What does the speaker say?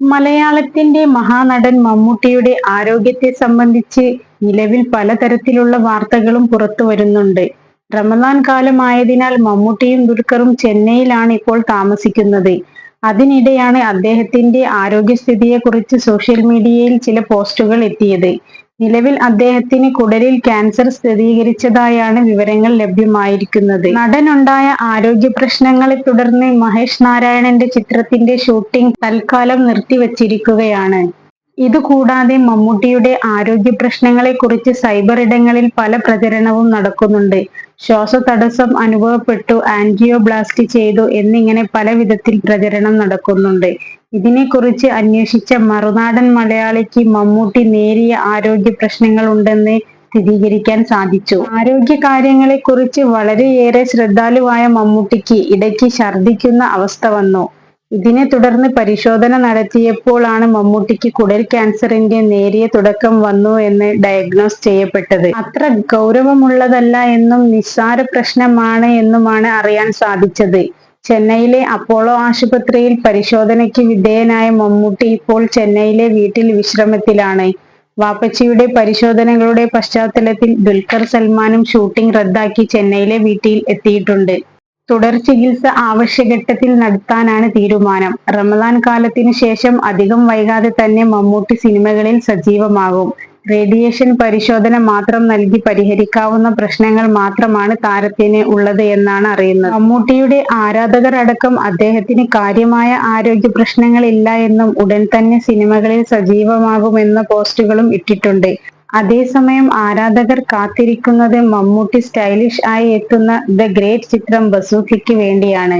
മലയാളത്തിന്റെ മഹാനടൻ മമ്മൂട്ടിയുടെ ആരോഗ്യത്തെ സംബന്ധിച്ച് നിലവിൽ പലതരത്തിലുള്ള വാർത്തകളും പുറത്തു വരുന്നുണ്ട്. റമദാൻ കാലമായതിനാൽ മമ്മൂട്ടിയും ദുൽഖറും ചെന്നൈയിലാണ് ഇപ്പോൾ താമസിക്കുന്നത്. അതിനിടെയാണ് അദ്ദേഹത്തിന്റെ ആരോഗ്യസ്ഥിതിയെക്കുറിച്ച് സോഷ്യൽ മീഡിയയിൽ ചില പോസ്റ്റുകൾ എത്തിയത്. നിലവിൽ അദ്ദേഹത്തിന് കുടലിൽ ക്യാൻസർ സ്ഥിരീകരിച്ചതായാണ് വിവരങ്ങൾ ലഭ്യമായിരിക്കുന്നത്. നടനുണ്ടായ ആരോഗ്യ പ്രശ്നങ്ങളെ തുടർന്ന് മഹേഷ് നാരായണന്റെ ചിത്രത്തിന്റെ ഷൂട്ടിംഗ് തൽക്കാലം നിർത്തിവച്ചിരിക്കുകയാണ്. ഇതുകൂടാതെ മമ്മൂട്ടിയുടെ ആരോഗ്യ പ്രശ്നങ്ങളെ കുറിച്ച് സൈബർ ഇടങ്ങളിൽ പല പ്രചരണവും നടക്കുന്നുണ്ട്. ശ്വാസതടസ്സം അനുഭവപ്പെട്ടു ആൻജിയോബ്ലാസ്റ്റ് ചെയ്തു എന്നിങ്ങനെ പല വിധത്തിൽ പ്രചരണം നടക്കുന്നുണ്ട്. ഇതിനെക്കുറിച്ച് അന്വേഷിച്ച മറുനാടൻ മലയാളിക്ക് മമ്മൂട്ടി നേരിയ ആരോഗ്യ പ്രശ്നങ്ങൾ ഉണ്ടെന്ന് സ്ഥിരീകരിക്കാൻ സാധിച്ചു. ആരോഗ്യ കാര്യങ്ങളെ കുറിച്ച് വളരെയേറെ ശ്രദ്ധാലുവായ മമ്മൂട്ടിക്ക് ഇടയ്ക്ക് ഛർദിക്കുന്ന അവസ്ഥ വന്നു. ഇതിനെ തുടർന്ന് പരിശോധന നടത്തിയപ്പോഴാണ് മമ്മൂട്ടിക്ക് കുടൽ ക്യാൻസറിന്റെ നേരിയ തുടക്കം വന്നു എന്ന് ഡയഗ്നോസ് ചെയ്യപ്പെട്ടത്. അത്ര ഗൗരവമുള്ളതല്ല എന്നും നിസ്സാര പ്രശ്നമാണ് എന്നുമാണ് അറിയാൻ സാധിച്ചത്. ചെന്നൈയിലെ അപ്പോളോ ആശുപത്രിയിൽ പരിശോധനയ്ക്ക് വിധേയനായ മമ്മൂട്ടി ഇപ്പോൾ ചെന്നൈയിലെ വീട്ടിൽ വിശ്രമത്തിലാണ്. വാപ്പച്ചിയുടെ പരിശോധനകളുടെ പശ്ചാത്തലത്തിൽ ദുൽഖർ സൽമാനും ഷൂട്ടിംഗ് റദ്ദാക്കി ചെന്നൈയിലെ വീട്ടിൽ എത്തിയിട്ടുണ്ട്. തുടർ ചികിത്സ ആവശ്യഘട്ടത്തിൽ നടത്താനാണ് തീരുമാനം. റമദാൻ കാലത്തിനു ശേഷം അധികം വൈകാതെ തന്നെ മമ്മൂട്ടി സിനിമകളിൽ സജീവമാകും. റേഡിയേഷൻ പരിശോധന മാത്രം നൽകി പരിഹരിക്കാവുന്ന പ്രശ്നങ്ങൾ മാത്രമാണ് താരത്തിന് ഉള്ളത് എന്നാണ് അറിയുന്നത്. മമ്മൂട്ടിയുടെ ആരാധകർ അടക്കം അദ്ദേഹത്തിന് കാര്യമായ ആരോഗ്യ പ്രശ്നങ്ങളില്ല എന്നും ഉടൻ തന്നെ സിനിമകളിൽ സജീവമാകുമെന്ന പോസ്റ്റുകളും ഇട്ടിട്ടുണ്ട്. അതേസമയം ആരാധകർ കാത്തിരിക്കുന്നത് മമ്മൂട്ടി സ്റ്റൈലിഷ് ആയി എത്തുന്ന ദ ഗ്രേറ്റ് ചിത്രം ബസൂഖയ്ക്ക് വേണ്ടിയാണ്.